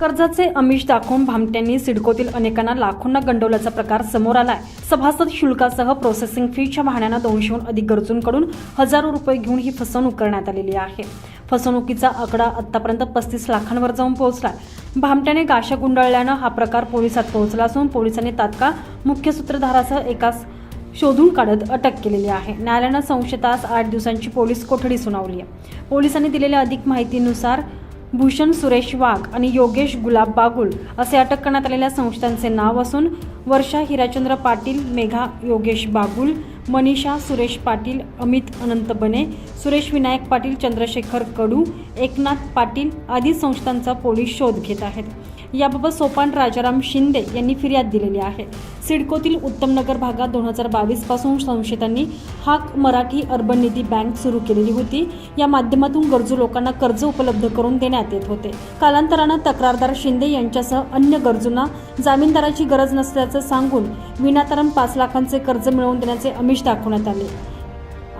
कर्जाचे अमिष दाखवून भामट्यांनी सिडकोतील अनेकांना लाखोंना गंडवल्याचा प्रकार समोर आलाय. सभासद शुल्कासह प्रोसेसिंग फीच्या बहाण्यानं दोनशेहून अधिक गरजूंकडून हजारो रुपये घेऊन ही फसवणूक करण्यात आलेली आहे. फसवणुकीचा आकडा आतापर्यंत पस्तीस लाखांवर जाऊन पोहोचला भामट्याने गाशा गुंडाळल्यानं हा प्रकार पोलिसात पोहोचला असून पोलिसांनी तात्काळ मुख्य सूत्रधारासह एकास शोधून काढत अटक केलेली आहे. न्यायालयानं संशयतास आठ दिवसांची पोलीस कोठडी सुनावली आहे. पोलिसांनी दिलेल्या अधिक माहितीनुसार भूषण सुरेश वाघ आणि योगेश गुलाब बागुल असे अटक करण्यात आलेल्या संस्थांचे नाव असून वर्षा हिराचंद्र पाटील मेघा योगेश बागुल मनीषा सुरेश पाटील अमित अनंत बने सुरेश विनायक पाटील चंद्रशेखर कडू एकनाथ पाटील आदी संस्थांचा पोलीस शोध घेत आहेत. याबाबत सोपान राजाराम शिंदे यांनी फिर्याद दिलेली आहे. सिडकोतील उत्तमनगर भागात दोन हजार बावीसपासून संशयितांनी हाक मराठी अर्बन निधी बँक सुरू केलेली होती. या माध्यमातून गरजू लोकांना कर्ज उपलब्ध करून देण्यात येत होते. कालांतरानं तक्रारदार शिंदे यांच्यासह अन्य गरजूंना जामीनदाराची गरज नसल्याचं सांगून विनातारण पाच लाखांचे कर्ज मिळवून देण्याचे आमिष दाखवण्यात आले.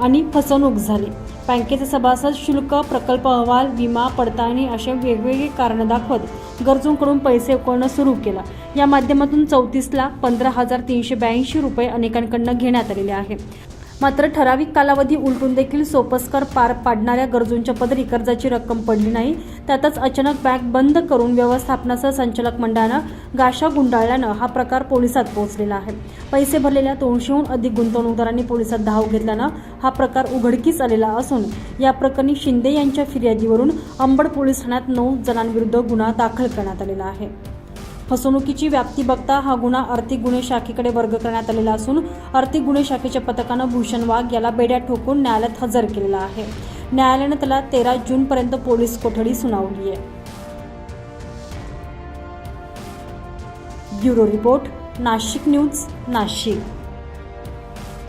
आणि फसवणूक झाली. बँकेचे सभासद शुल्क प्रकल्प अहवाल विमा पडताळणी असे वेगवेगळे कारणं दाखवत गरजूंकडून पैसे उकळणं सुरू केलं. या माध्यमातून चौतीस लाख पंधरा हजार तीनशे ब्याऐंशी रुपये अनेकांकडनं घेण्यात आलेले आहे. मात्र ठराविक कालावधी उलटून देखील सोपस्कर पार पाडणाऱ्या गरजूंच्या पदरी कर्जाची रक्कम पडली नाही. त्यातच अचानक बँक बंद करून व्यवस्थापनासह संचालक मंडळानं गाशा गुंडाळल्यानं हा प्रकार पोलिसात पोहोचलेला आहे. पैसे भरलेल्या दोनशेहून अधिक गुंतवणूकदारांनी पोलिसात धाव घेतल्यानं हा प्रकार उघडकीस आलेला असून या प्रकरणी शिंदे यांच्या फिर्यादीवरून अंबड पोलीस ठाण्यात नऊ जणांविरुद्ध गुन्हा दाखल करण्यात आलेला आहे. फसवणुकीची व्याप्ती बघता हा गुन्हा आर्थिक गुन्हे शाखेकडे वर्ग करण्यात आलेला असून आर्थिक गुन्हे शाखेच्या पथकानं भूषण वाघ याला बेड्या ठोकून न्यायालयात हजर केलेला आहे. न्यायालयानं त्याला तेरा जूनपर्यंत पोलीस कोठडी सुनावली आहे. Bureau report Nashik news Nashik.